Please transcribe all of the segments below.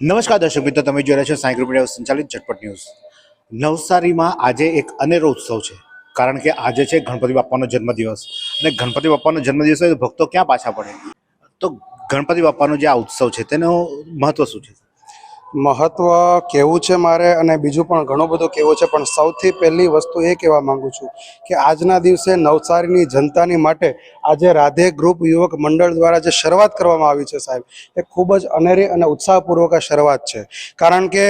નમસ્કાર દર્શક મિત્રો, તમે જોઈ રહ્યા છો સાંઈ ગ્રુપ મીડિયા સંચાલિત ઝટપટ ન્યૂઝ. નવસારીમાં આજે એક અનેરો ઉત્સવ છે, કારણ કે આજે છે ગણપતિ બાપાનો જન્મદિવસ. અને ગણપતિ બાપાનો જન્મદિવસ હોય તો ભક્તો ક્યાં પાછા પડે? તો ગણપતિ બાપાનો જે આ ઉત્સવ છે, તેનું મહત્વ શું છે? મહત્વ કેવું છે મારે અને બીજું પણ ઘણું બધું કેવું છે, પણ સૌથી પહેલી વસ્તુ એ કહેવા માંગુ છું કે આજના દિવસે નવસારીની જનતાની માટે આજે રાધે ગ્રુપ યુવક મંડળ દ્વારા જે શરૂઆત કરવામાં આવી છે સાહેબ, એ ખૂબ જ અનેરી અને ઉત્સાહપૂર્વક આ શરૂઆત છે. કારણ કે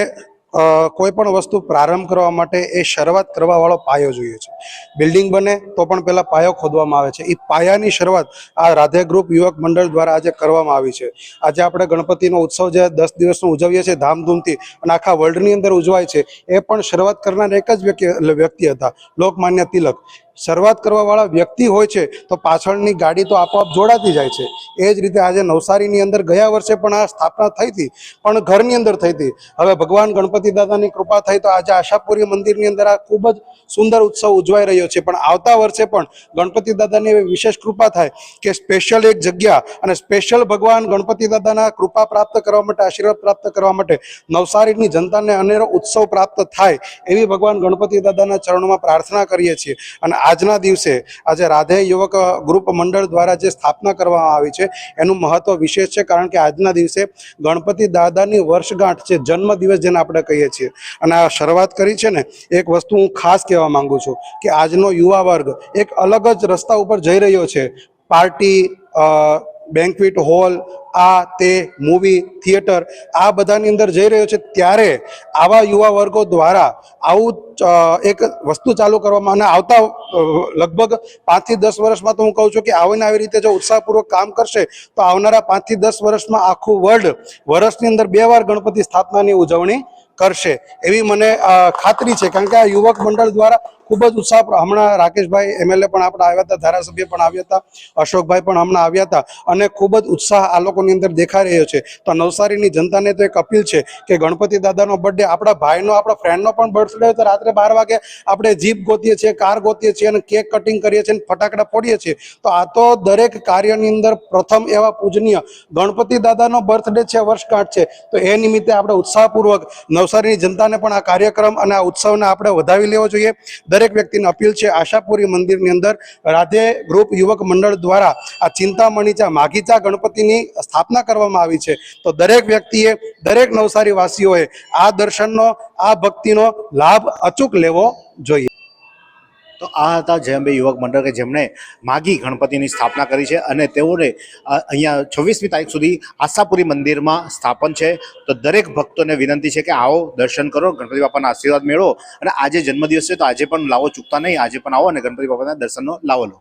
કોઈ પણ વસ્તુ પ્રારંભ કરવા માટે એ શરૂઆત કરવાવાળો પાયો જોઈએ છે. બિલ્ડિંગ બને તો પણ પહેલાં પાયો ખોદવામાં આવે છે. એ પાયાની શરૂઆત આ રાધે ગ્રુપ યુવક મંડળ દ્વારા આજે કરવામાં આવી છે. આજે આપણે ગણપતિનો ઉત્સવ જે દસ દિવસનો ઉજવીએ છીએ ધામધૂમથી અને આખા વર્લ્ડની અંદર ઉજવાય છે, એ પણ શરૂઆત કરનાર એક જ વ્યક્તિ વ્યક્તિ હતા, લોકમાન્ય તિલક. શરૂઆત કરવાવાળા વ્યક્તિ હોય છે, તો પાછળની ગાડી તો આપોઆપ જોડાતી જાય છે. એ જ રીતે આજે નવસારીની અંદર ગયા વર્ષે પણ આ સ્થાપના થઈ હતી, પણ ઘરની અંદર થઈ હતી. હવે ભગવાન ગણપતિ દાદાની કૃપા થઈ તો આજે આશાપુરી મંદિરની અંદર આ ખૂબ જ સુંદર ઉત્સવ ઉજવાઈ રહ્યો છે. પણ આવતા વર્ષે પણ ગણપતિ દાદાની એવી વિશેષ કૃપા થાય કે સ્પેશિયલ એક જગ્યા અને સ્પેશિયલ ભગવાન ગણપતિ દાદાના કૃપા પ્રાપ્ત કરવા માટે, આશીર્વાદ પ્રાપ્ત કરવા માટે નવસારીની જનતાને અનેરો ઉત્સવ પ્રાપ્ત થાય એવી ભગવાન ગણપતિ દાદાના ચરણોમાં પ્રાર્થના કરીએ છીએ. અને આજના દિવસે આજે રાધે યુવક ગ્રુપ મંડળ દ્વારા જે સ્થાપના કરવામાં આવી છે, એનું મહત્વ વિશેષ છે કારણ કે આજના દિવસે ગણપતિ દાદાની વર્ષગાંઠ છે જન્મ દિવસ જેને આપણે કહીએ છીએ, અને આ શરૂઆત કરી છે ને, એક વસ્તુ હું ખાસ કહેવા માંગુ છું કે આજનો યુવા વર્ગ એક અલગ જ રસ્તા ઉપર જઈ રહ્યો છે. પાર્ટી બેન્ક્વિટ હોલ આ તે મૂવી થિયેટર આ બધાની અંદર જઈ રહ્યો છે ત્યારે આવા યુવા વર્ગો દ્વારા આવું એક વસ્તુ ચાલુ કરવામાં અને આવતા લગભગ પાંચથી દસ વર્ષમાં તો હું કહું છું કે આવીને આવી રીતે જો ઉત્સાહપૂર્વક કામ કરશે તો આવનારા પાંચથી દસ વર્ષમાં આખું વર્લ્ડ વર્ષની અંદર બે વાર ગણપતિ સ્થાપનાની ઉજવણી કરશે. એવી મને ખાતરી છે કારણ કે આ યુવક મંડળ દ્વારા ખૂબ જ ઉત્સાહ હમણાં રાકેશભાઈ એમએલએ પણ આપણે આવ્યા હતા, ધારાસભ્ય પણ આવ્યા હતા, અશોકભાઈ પણ હમણાં આવ્યા હતા અને ખૂબ જ ઉત્સાહ આ લોકોની અંદર દેખાઈ રહ્યો છે. તો નવસારીની જનતાને તો એક અપીલ છે કે ગણપતિ દાદાનો બર્થડે આપણા ભાઈનો, આપણા ફ્રેન્ડનો પણ બર્થડે હોય તો રાત્રે બાર વાગે આપણે જીપ ગોતીએ છીએ, કાર ગોતીએ છીએ અને કેક કટિંગ કરીએ છીએ અને ફટાકડા ફોડીએ છીએ. તો આ તો દરેક કાર્યની અંદર પ્રથમ એવા પૂજનીય ગણપતિ દાદાનો બર્થડે છે, વર્ષગાંઠ છે. તો એ નિમિત્તે આપણે ઉત્સાહપૂર્વક નવસારીની જનતાને પણ આ કાર્યક્રમ અને આ ઉત્સવને આપણે વધાવી લેવો જોઈએ. દરેક વ્યક્તિને અપીલ છે આશાપુરી મંદિરની અંદર રાધે ગ્રુપ યુવક મંડળ દ્વારા આ ચિંતામણીચા માઘીચા ગણપતિની સ્થાપના કરવામાં આવી છે. તો દરેક વ્યક્તિએ, દરેક નવસારી વાસીઓએ આ દર્શનનો, આ ભક્તિનો લાભ અચૂક લેવો જોઈએ. તો આ હતા જયંબે યુવક મંડળ કે જેમણે માગી ગણપતિની સ્થાપના કરી છે અને તેઓને અહીંયા છવ્વીસમી તારીખ સુધી આશાપુરી મંદિરમાં સ્થાપન છે. તો દરેક ભક્તોને વિનંતી છે કે આવો દર્શન કરો, ગણપતિ બાપાના આશીર્વાદ મેળવો અને આજે જન્મદિવસ છે તો આજે પણ લાવો, ચૂકતા નહીં, આજે પણ આવો અને ગણપતિ બાપાના દર્શનનો લાવો લો.